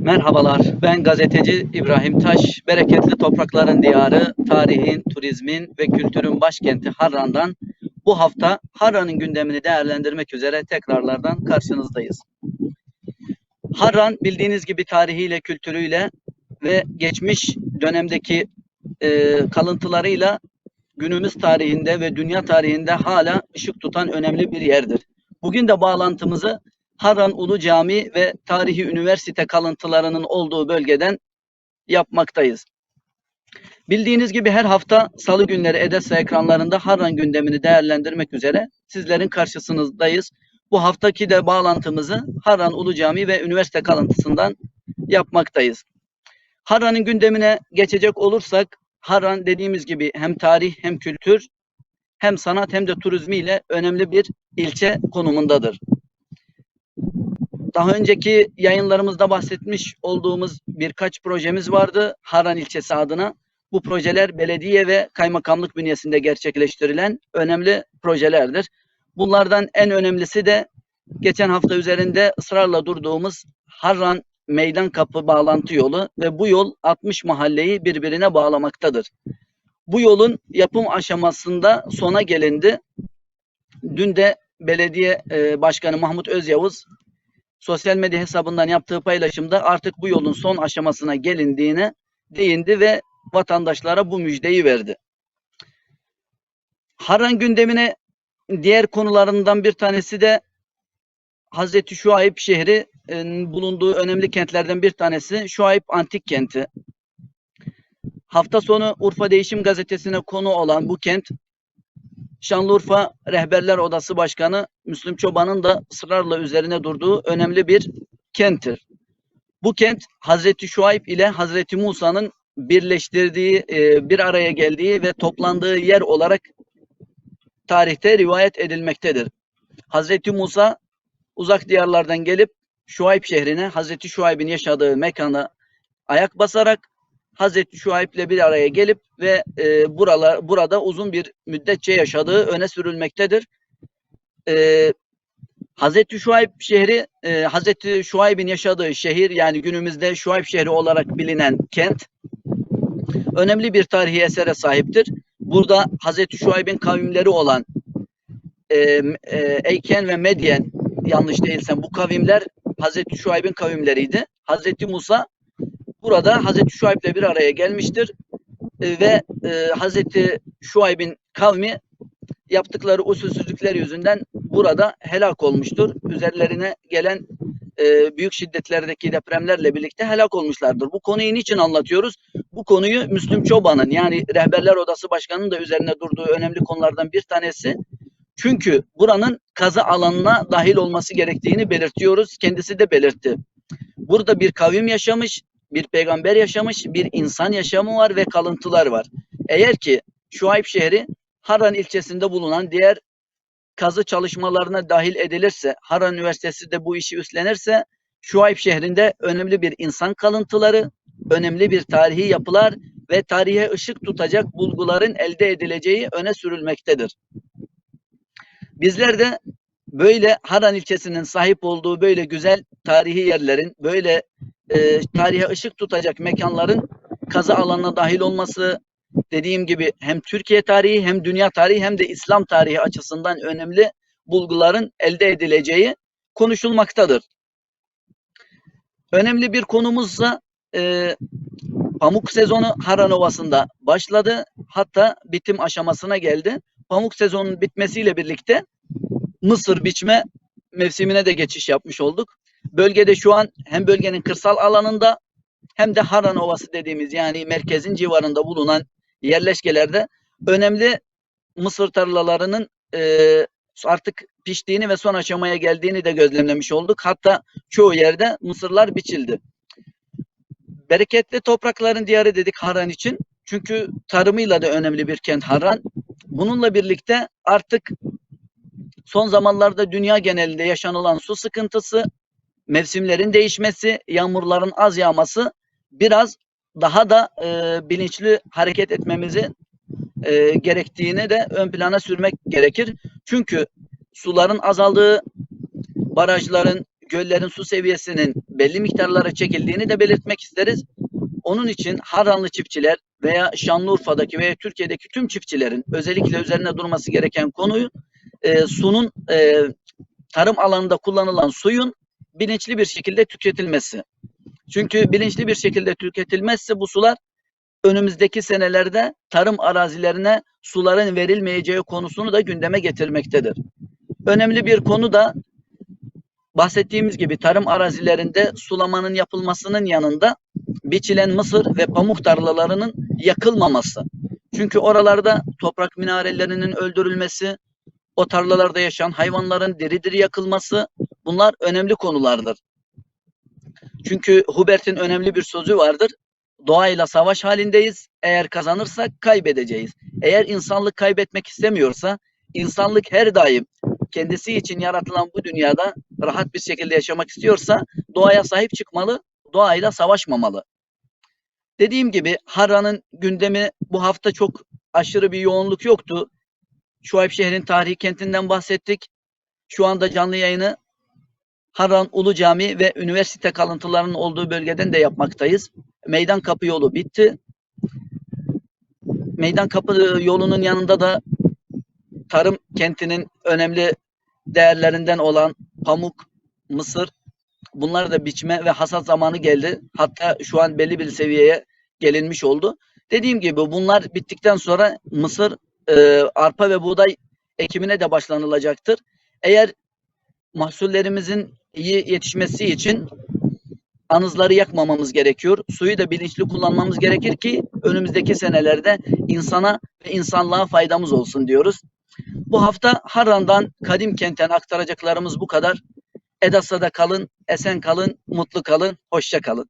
Merhabalar, ben gazeteci İbrahim Taş. Bereketli toprakların diyarı, tarihin, turizmin ve kültürün başkenti Harran'dan bu hafta Harran'ın gündemini değerlendirmek üzere tekrarlardan karşınızdayız. Harran bildiğiniz gibi tarihiyle, kültürüyle ve geçmiş dönemdeki e, kalıntılarıyla günümüz tarihinde ve dünya tarihinde hala ışık tutan önemli bir yerdir. Bugün de bağlantımızı Harran Ulu Cami ve tarihi üniversite kalıntılarının olduğu bölgeden yapmaktayız. Bildiğiniz gibi her hafta salı günleri Edessa ekranlarında Harran gündemini değerlendirmek üzere sizlerin karşısınızdayız. Bu haftaki de bağlantımızı Harran Ulu Cami ve üniversite kalıntısından yapmaktayız. Harran'ın gündemine geçecek olursak Harran dediğimiz gibi hem tarih hem kültür hem sanat hem de turizmiyle önemli bir ilçe konumundadır. Daha önceki yayınlarımızda bahsetmiş olduğumuz birkaç projemiz vardı Harran ilçesi adına. Bu projeler belediye ve kaymakamlık bünyesinde gerçekleştirilen önemli projelerdir. Bunlardan en önemlisi de geçen hafta üzerinde ısrarla durduğumuz Harran Meydan Kapı bağlantı yolu ve bu yol 60 mahalleyi birbirine bağlamaktadır. Bu yolun yapım aşamasında sona gelindi. Dün de belediye e, başkanı Mahmut Özyavuz sosyal medya hesabından yaptığı paylaşımda artık bu yolun son aşamasına gelindiğine değindi ve vatandaşlara bu müjdeyi verdi. Harran gündemine diğer konularından bir tanesi de Hazreti Şuayb şehri e, bulunduğu önemli kentlerden bir tanesi Şuayb Antik Kenti. Hafta sonu Urfa Değişim Gazetesi'ne konu olan bu kent Şanlıurfa Rehberler Odası Başkanı Müslüm Çoban'ın da ısrarla üzerine durduğu önemli bir kenttir. Bu kent Hazreti Şuayb ile Hazreti Musa'nın birleştirdiği, e, bir araya geldiği ve toplandığı yer olarak tarihte rivayet edilmektedir. Hazreti Musa uzak diyarlardan gelip Şuayb şehrine, Hazreti Şuayb'in yaşadığı mekana ayak basarak Hazreti Şuayb ile bir araya gelip ve e, buralar, burada uzun bir müddetçe yaşadığı öne sürülmektedir. E, Hazreti Şuayb şehri, e, Hazreti Şuayb'in yaşadığı şehir yani günümüzde Şuayb şehri olarak bilinen kent önemli bir tarihi esere sahiptir. Burada Hazreti Şuayb'in kavimleri olan e, e, Eyken ve Medyen yanlış değilsem bu kavimler Hazreti Şuayb'in kavimleriydi. Hazreti Musa burada Hazreti Şuayb'le bir araya gelmiştir e, ve e, Hazreti Şuayb'in kavmi yaptıkları usulsüzlükler yüzünden burada helak olmuştur. Üzerlerine gelen e, büyük şiddetlerdeki depremlerle birlikte helak olmuşlardır. Bu konuyu niçin anlatıyoruz? Bu konuyu Müslüm Çoban'ın yani Rehberler Odası Başkanı'nın da üzerine durduğu önemli konulardan bir tanesi. Çünkü buranın kazı alanına dahil olması gerektiğini belirtiyoruz. Kendisi de belirtti. Burada bir kavim yaşamış, bir peygamber yaşamış, bir insan yaşamı var ve kalıntılar var. Eğer ki Şuayb şehri Harran ilçesinde bulunan diğer kazı çalışmalarına dahil edilirse, Harran Üniversitesi de bu işi üstlenirse, Şuayb şehrinde önemli bir insan kalıntıları, önemli bir tarihi yapılar ve tarihe ışık tutacak bulguların elde edileceği öne sürülmektedir. Bizler de böyle Harran ilçesinin sahip olduğu böyle güzel tarihi yerlerin, böyle e, tarihe ışık tutacak mekanların kazı alanına dahil olması dediğim gibi hem Türkiye tarihi hem dünya tarihi hem de İslam tarihi açısından önemli bulguların elde edileceği konuşulmaktadır. Önemli bir konumuzsa e, pamuk sezonu Harran Ovası'nda başladı. Hatta bitim aşamasına geldi. Pamuk sezonunun bitmesiyle birlikte mısır biçme mevsimine de geçiş yapmış olduk. Bölgede şu an hem bölgenin kırsal alanında hem de Harran Ovası dediğimiz yani merkezin civarında bulunan yerleşkelerde önemli mısır tarlalarının e, artık piştiğini ve son aşamaya geldiğini de gözlemlemiş olduk. Hatta çoğu yerde mısırlar biçildi. Bereketli toprakların diyarı dedik Harran için. Çünkü tarımıyla da önemli bir kent Harran. Bununla birlikte artık son zamanlarda dünya genelinde yaşanılan su sıkıntısı, mevsimlerin değişmesi, yağmurların az yağması biraz daha da e, bilinçli hareket etmemizi e, gerektiğini de ön plana sürmek gerekir. Çünkü suların azaldığı, barajların, göllerin su seviyesinin belli miktarlara çekildiğini de belirtmek isteriz. Onun için Harranlı çiftçiler veya Şanlıurfa'daki veya Türkiye'deki tüm çiftçilerin özellikle üzerine durması gereken konuyu e, sunun e, tarım alanında kullanılan suyun bilinçli bir şekilde tüketilmesi. Çünkü bilinçli bir şekilde tüketilmezse bu sular önümüzdeki senelerde tarım arazilerine suların verilmeyeceği konusunu da gündeme getirmektedir. Önemli bir konu da bahsettiğimiz gibi tarım arazilerinde sulamanın yapılmasının yanında biçilen mısır ve pamuk tarlalarının yakılmaması. Çünkü oralarda toprak minarelerinin öldürülmesi, o tarlalarda yaşayan hayvanların diri diri yakılması bunlar önemli konulardır. Çünkü Hubert'in önemli bir sözü vardır. Doğayla savaş halindeyiz. Eğer kazanırsak kaybedeceğiz. Eğer insanlık kaybetmek istemiyorsa, insanlık her daim kendisi için yaratılan bu dünyada rahat bir şekilde yaşamak istiyorsa doğaya sahip çıkmalı, doğayla savaşmamalı. Dediğim gibi Harran'ın gündemi bu hafta çok aşırı bir yoğunluk yoktu. Şuayb şehrin tarihi kentinden bahsettik. Şu anda canlı yayını Harran Ulu Cami ve üniversite kalıntılarının olduğu bölgeden de yapmaktayız. Meydan Kapı yolu bitti. Meydan Kapı yolunun yanında da tarım kentinin önemli değerlerinden olan pamuk, mısır bunlar da biçme ve hasat zamanı geldi. Hatta şu an belli bir seviyeye gelinmiş oldu. Dediğim gibi bunlar bittikten sonra mısır, e, arpa ve buğday ekimine de başlanılacaktır. Eğer mahsullerimizin iyi yetişmesi için anızları yakmamamız gerekiyor. Suyu da bilinçli kullanmamız gerekir ki önümüzdeki senelerde insana ve insanlığa faydamız olsun diyoruz. Bu hafta Harran'dan Kadim Kent'ten aktaracaklarımız bu kadar. Edasa'da kalın, esen kalın, mutlu kalın, hoşça kalın.